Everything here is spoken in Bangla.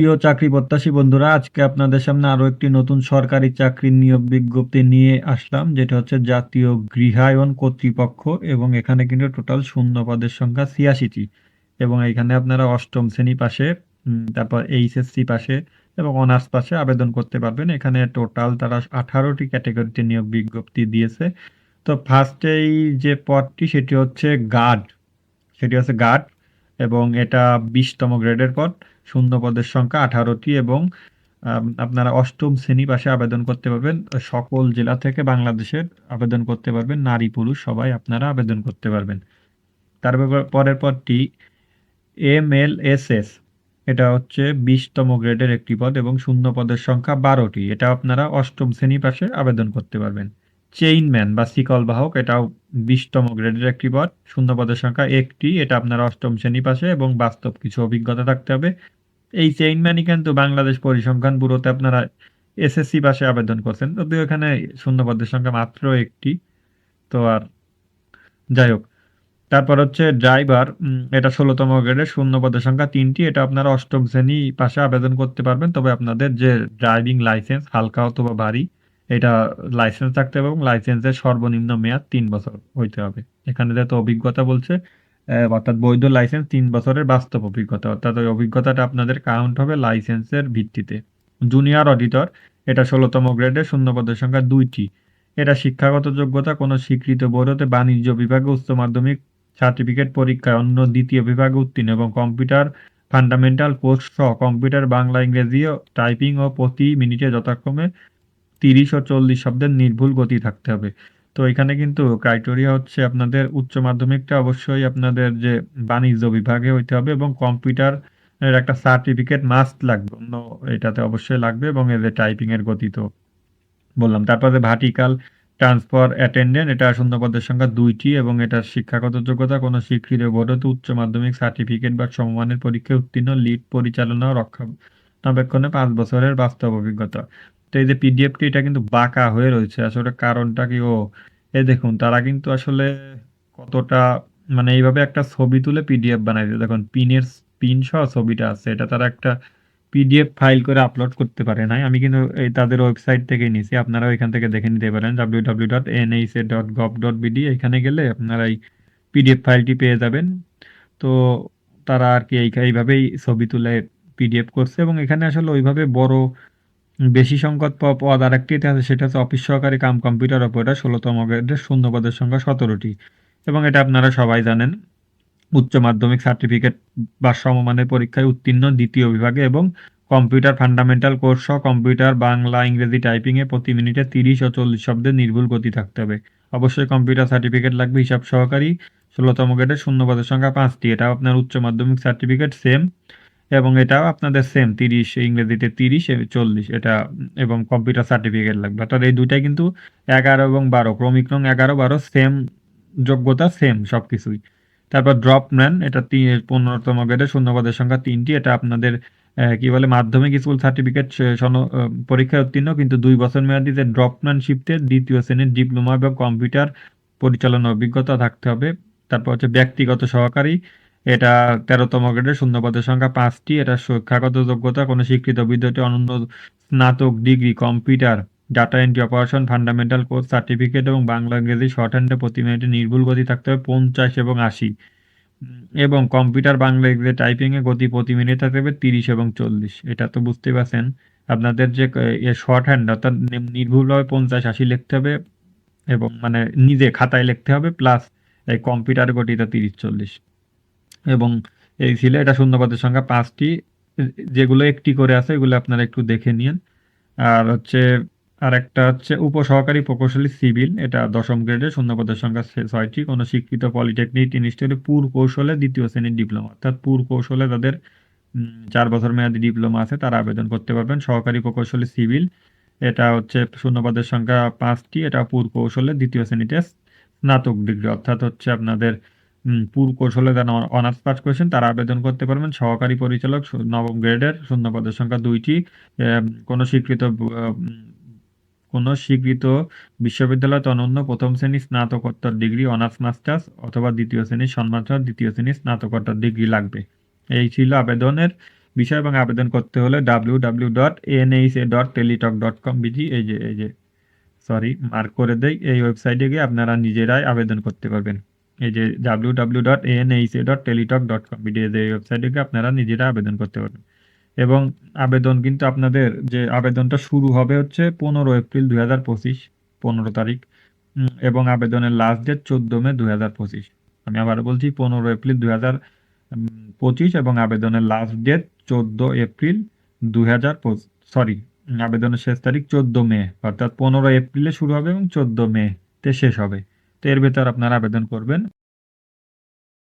প্রিয় চাকরি প্রত্যাশী বন্ধুরা, আজকে আপনাদের সামনে আরও একটি নতুন সরকারি চাকরির নিয়োগ বিজ্ঞপ্তি নিয়ে আসলাম, যেটা হচ্ছে জাতীয় গৃহায়ন কর্তৃপক্ষ এবং এখানে কিন্তু টোটাল শূন্য পদের সংখ্যা ছিয়াশিটি। এবং এখানে আপনারা অষ্টম শ্রেণি পাশে তারপর এইচএসসি পাশে এবং অনার্স পাশে আবেদন করতে পারবেন। এখানে টোটাল তারা আঠারোটি ক্যাটাগরিতে নিয়োগ বিজ্ঞপ্তি দিয়েছে। তো ফার্স্টেই যে পদটি, সেটি হচ্ছে গার্ড। সেটি হচ্ছে গার্ড এবং এটা বিশতম গ্রেডের পদ। শূন্য পদের সংখ্যা আঠারোটি এবং আপনারা অষ্টম শ্রেণি পাশে আবেদন করতে পারবেন। সকল জেলা থেকে বাংলাদেশের আবেদন করতে পারবেন। নারী, পুরুষ সবাই আপনারা আবেদন করতে পারবেন। তারপর পরের পদটি এম এল এস এস। এটা হচ্ছে বিশতম গ্রেডের একটি পদ এবং শূন্য পদের সংখ্যা বারোটি। এটা আপনারা অষ্টম শ্রেণি পাশে আবেদন করতে পারবেন। চেইনম্যান বা শিকল বাহক, এটাও বিশতম গ্রেডের একটি পদ। শূন্য পদের সংখ্যা একটি। এটা আপনার অষ্টম শ্রেণি পাশে এবং বাস্তব কিছু অভিজ্ঞতা থাকতে হবে। এই চেইনম্যানই কিন্তু বাংলাদেশ পরিসংখ্যান ব্যুরোতে আপনারা এসএসসি পাশে আবেদন করছেন। যদিও এখানে শূন্য পদের সংখ্যা মাত্র একটি, তো আর যাই হোক। তারপর হচ্ছে ড্রাইভার এটা ষোলোতম গ্রেডের শূন্য পদের সংখ্যা তিনটি, এটা আপনারা অষ্টম শ্রেণি পাশে আবেদন করতে পারবেন। তবে আপনাদের যে ড্রাইভিং লাইসেন্স হালকা অথবা ভারী, এটা লাইসেন্স থাকতে হবে এবং লাইসেন্সের সর্বনিম্ন মেয়াদ তিন বছর হইতে হবে। এখানে যেহেতু অভিজ্ঞতা বলছে অর্থাৎ বৈধ লাইসেন্স তিন বছরের বাস্তব অভিজ্ঞতা। অর্থাৎ ওই অভিজ্ঞতাটা আপনাদের কাউন্ট হবে লাইসেন্সের ভিত্তিতে। জুনিয়র অডিটর এটা ষোলোতম গ্রেডের শূন্য পদের সংখ্যা দুইটি। এটা শিক্ষাগত যোগ্যতা, কোনো স্বীকৃত বোর্ডতে বাণিজ্য বিভাগে উচ্চ মাধ্যমিক সার্টিফিকেট পরীক্ষায় অন্য দ্বিতীয় বিভাগে উত্তীর্ণ এবং কম্পিউটার ফান্ডামেন্টাল কোর্স সহ কম্পিউটার বাংলা, ইংরেজি ও টাইপিং ও প্রতি মিনিটে যথাক্রমে তিরিশ ও চল্লিশ শব্দের নির্ভুল গতি থাকতে হবে। তো এখানে কিন্তু ক্রাইটেরিয়া হচ্ছে আপনাদের উচ্চ মাধ্যমিকটা অবশ্যই আপনাদের যে বাণিজ্য বিভাগে হইতে হবে এবং কম্পিউটার এর একটা সার্টিফিকেট মাস্ট লাগবে। অন্য এটাতে অবশ্যই লাগবে এবং এর যে টাইপিং এর গতি তো বললাম। তারপরে ভার্টিকাল ট্রান্সফার অ্যাটেন্ডেন্ট এটা শূন্য পদের সংখ্যা দুইটি এবং এটার শিক্ষাগত যোগ্যতা। কোনো স্বীকৃত বোর্ডতে উচ্চ মাধ্যমিক সার্টিফিকেট বা সমমানের পরীক্ষায় উত্তীর্ণ লিড পরিচালনা রক্ষণাবেক্ষণে পাঁচ বছরের বাস্তব অভিজ্ঞতা। তো এই যে পিডিএফটি এটা কিন্তু বাঁকা হয়ে রয়েছে। আসলে কারণটা কি? ও এই দেখুন, তারা কিন্তু আসলে কতটা মানে এইভাবে একটা ছবি তুলে পিডিএফ বানাইছে দেখুন, পিনের পিন সহ ছবিটা আছে। এটা তারা একটা পিডিএফ ফাইল করে আপলোড করতে পারে নাই। আমি কিন্তু এই তাদের ওয়েবসাইট থেকে নিয়েছি। আপনারা এখান থেকে দেখে নিতে পারেন। W W dot NHA dot gov dot BD এখানে গেলে আপনারা এই পিডিএফ ফাইলটি পেয়ে যাবেন। তো তারা আর কি এইভাবেই ছবি তুলে পিডিএফ করছে এবং এখানে আসলে ওইভাবে বড় বেশি সংখ্যক পদ আর একটি আছে, সেটা হচ্ছে অফিস সহকারী কাম কম্পিউটার অপারেটর ষোলোতম গ্রেডের শূন্য পদের সংখ্যা সতেরোটি। এবং এটা আপনারা সবাই জানেন, উচ্চ মাধ্যমিক সার্টিফিকেট বা সমমানের পরীক্ষায় উত্তীর্ণ দ্বিতীয় বিভাগে এবং কম্পিউটার ফান্ডামেন্টাল কোর্স সহ কম্পিউটার, বাংলা, ইংরেজি টাইপিংয়ে প্রতি মিনিটে তিরিশ ও চল্লিশ শব্দের নির্ভুল গতি থাকতে হবে। অবশ্যই কম্পিউটার সার্টিফিকেট লাগবে, হিসাব সহকারী ষোলোতম গ্রেডের শূন্য পদের সংখ্যা পাঁচটি। এটাও আপনার উচ্চ মাধ্যমিক সার্টিফিকেট সেম এবং এটাও আপনাদের সেম তিরিশ ইংরেজিতে তিরিশ চল্লিশ, এটা, এবং কম্পিউটার সার্টিফিকেট লাগবে। অর্থাৎ এই দুইটাই কিন্তু এগারো এবং বারো ক্রমিক নং এগারো, বারো সেম যোগ্যতা সেম সব কিছুই তারপর ড্রপম্যান এটা তি- পনেরোতম গ্রেডের শূন্য পদের সংখ্যা তিনটি, এটা আপনাদের কি বলে, মাধ্যমিক স্কুল সার্টিফিকেট পরীক্ষায় উত্তীর্ণ, কিন্তু দুই বছর মেয়াদী যে ড্রপম্যানশিপের দ্বিতীয় শ্রেণির ডিপ্লোমা এবং কম্পিউটার পরিচালনা অভিজ্ঞতা থাকতে হবে। তারপর হচ্ছে ব্যক্তিগত সহকারী এটা তেরোতম গ্রেডের শূন্য পদের সংখ্যা পাঁচটি। এটা শিক্ষাগত যোগ্যতা, কোনো স্বীকৃত বিদ্যার্থী অনন্য স্নাতক degree, computer, data entry operation, fundamental course, certificate এবং বাংলা, ইংরেজি, শর্ট হ্যান্ডে প্রতি মিনিটে নির্ভুল গতি থাকতে হবে পঞ্চাশ এবং আশি। এবং কম্পিউটার, বাংলা, ইংরেজি টাইপিং এ গতি প্রতি মিনিটে থাকতে হবে তিরিশ এবং চল্লিশ। এটা তো বুঝতে পারছেন। আপনাদের যে শর্ট হ্যান্ড, অর্থাৎ নির্ভুলভাবে পঞ্চাশ, আশি লিখতে হবে এবং মানে নিজে খাতায় লিখতে হবে, প্লাস এই কম্পিউটার গতিটা তিরিশ, চল্লিশ। এবং এই ছিল এটা শূন্যপদের সংখ্যা পাঁচটি, যেগুলো একটি করে আছে, এগুলো আপনারা একটু দেখে নিন। আর হচ্ছে আর একটা হচ্ছে উপসহকারী প্রকৌশলী সিভিল, এটা দশম গ্রেডে শূন্যপদের সংখ্যা ছয়- ছয়টি। কোনো স্বীকৃত পলিটেকনিক ইনস্টিটিউটে পুর কৌশলে দ্বিতীয় শ্রেণির ডিপ্লোমা, অর্থাৎ পুর কৌশলে তাদের চার বছর মেয়াদী ডিপ্লোমা আছে, তারা আবেদন করতে পারবেন। সহকারী প্রকৌশলী সিভিল, এটা হচ্ছে শূন্যপদের সংখ্যা পাঁচটি, এটা পুর কৌশলে দ্বিতীয় শ্রেণীতে স্নাতক ডিগ্রি, অর্থাৎ হচ্ছে আপনাদের উম, পুর কৌশলে যারা অনার্স পাস করেছেন তারা আবেদন করতে পারবেন। সহকারী পরিচালক নবম গ্রেডের শূন্য পদের সংখ্যা দুইটি। কোনো স্বীকৃত কোনো স্বীকৃত বিশ্ববিদ্যালয়তে অনন্য প্রথম শ্রেণির স্নাতকোত্তর ডিগ্রি অনার্স মাস্টার্স অথবা দ্বিতীয় শ্রেণির সম্মানসহ দ্বিতীয় শ্রেণির স্নাতকোত্তর ডিগ্রি লাগবে। এই ছিল আবেদনের বিষয় এবং আবেদন করতে হলে W W dot NHA dot Teletalk dot com BD এই যে এই যে সরি মার্ক করে দেই। এই ওয়েবসাইটে গিয়ে আপনারা নিজেরাই আবেদন করতে পারবেন। এই যে W W dot NHA dot Teletalk dot com BD এই ওয়েবসাইটে আপনারা নিজেরা আবেদন করতে পারবেন। এবং আবেদন কিন্তু আপনাদের যে আবেদনটা শুরু হবে হচ্ছে পনেরো এপ্রিল দুই হাজার পঁচিশ, পনেরো তারিখ। এবং আবেদনের লাস্ট ডেট চোদ্দ মে দুই হাজার পঁচিশ। আমি আবার বলছি পনেরো এপ্রিল দুই হাজার পঁচিশ এবং আবেদনের লাস্ট ডেট চোদ্দ এপ্রিল দুই হাজার সরি আবেদনের শেষ তারিখ চোদ্দ মে, অর্থাৎ পনেরো এপ্রিলে শুরু হবে এবং চোদ্দ মে তে শেষ হবে। তো এর ভেতর আপনারা আবেদন করবেন।